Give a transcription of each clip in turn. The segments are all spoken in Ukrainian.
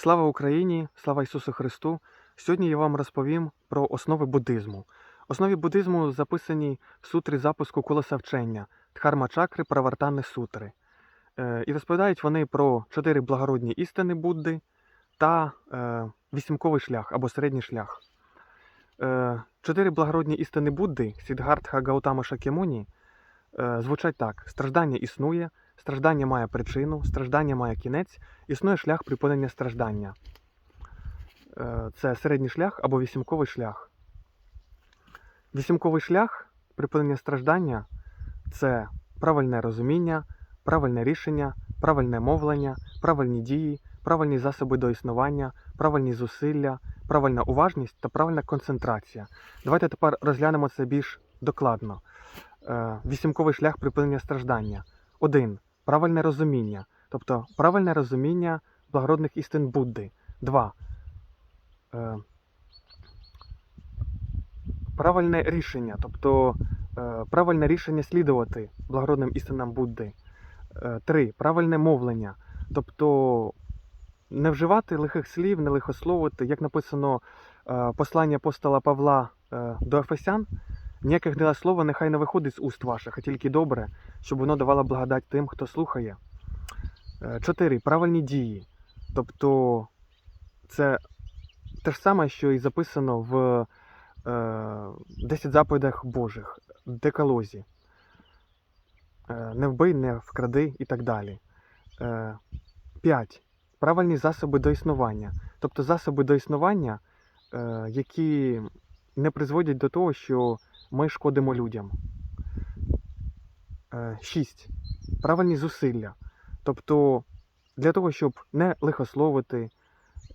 Слава Україні! Слава Ісусу Христу! Сьогодні я вам розповім про основи буддизму. Основи буддизму записані в сутрі запуску колеса вчення Дхарма чакри Правартани сутри. Е, І розповідають вони про чотири благородні істини Будди та е, вісімковий шлях або середній шлях. Е, Чотири благородні істини Будди Сідгартха Гаутама Шакямуні е, звучать так: страждання існує, страждання має причину, страждання має кінець, існує шлях припинення страждання. Е, Це середній шлях або вісімковий шлях. Вісімковий шлях припинення страждання це правильне розуміння, правильне рішення, правильне мовлення, правильні дії, правильні засоби до існування, правильні зусилля, правильна уважність та правильна концентрація. Давайте тепер розглянемо це більш докладно. Е, Вісімковий шлях припинення страждання. 1. Правильне розуміння, тобто правильне розуміння благородних істин Будди. 2. Е, Правильне рішення, тобто е, правильне рішення слідувати благородним істинам Будди. 3. Правильне мовлення, тобто не вживати лихих слів, не лихословити, як написано послання апостола Павла до Ефесян, ніяких дела слова нехай не виходить з уст ваших, а тільки добре, щоб воно давало благодать тим, хто слухає. 4. Правильні дії. Тобто це те ж саме, що і записано в е, 10 заповідях Божих, декалозі. Е, не вбий, не вкради і так далі. 5. Правильні засоби до існування. Тобто засоби до існування, е, які не призводять до того, що ми шкодимо людям. 6. Правильні зусилля. Тобто для того, щоб не лихословити,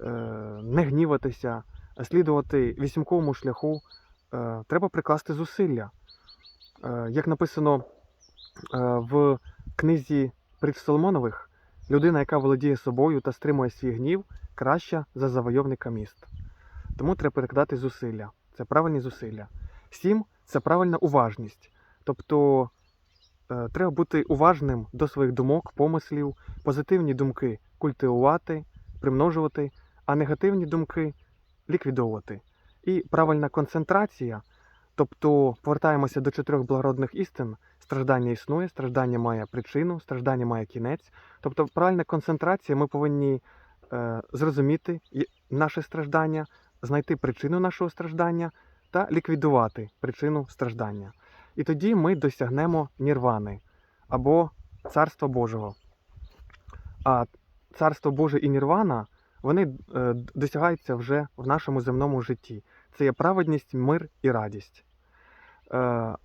е, не гніватися, слідувати вісімковому шляху, е, треба прикласти зусилля. Е, Як написано е, в книзі Притч Соломонових, людина, яка володіє собою та стримує свій гнів, краща за завойовника міст. Тому треба прикладати зусилля. Це правильні зусилля. Сім це правильна уважність. Тобто е, треба бути уважним до своїх думок, помислів, позитивні думки культивувати, примножувати, а негативні думки ліквідовувати. І правильна концентрація, тобто повертаємося до чотирьох благородних істин: страждання існує, страждання має причину, страждання має кінець. Тобто, правильна концентрація, ми повинні е, зрозуміти наше страждання, знайти причину нашого страждання та ліквідувати причину страждання. І тоді ми досягнемо нірвани або Царства Божого. А Царство Боже і Нірвана вони е, досягаються вже в нашому земному житті. Це є праведність, мир і радість. Е,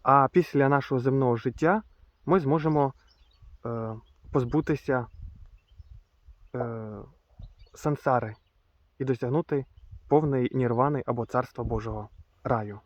А після нашого земного життя ми зможемо е, позбутися сансари і досягнути повної нірвани або Царства Божого раю.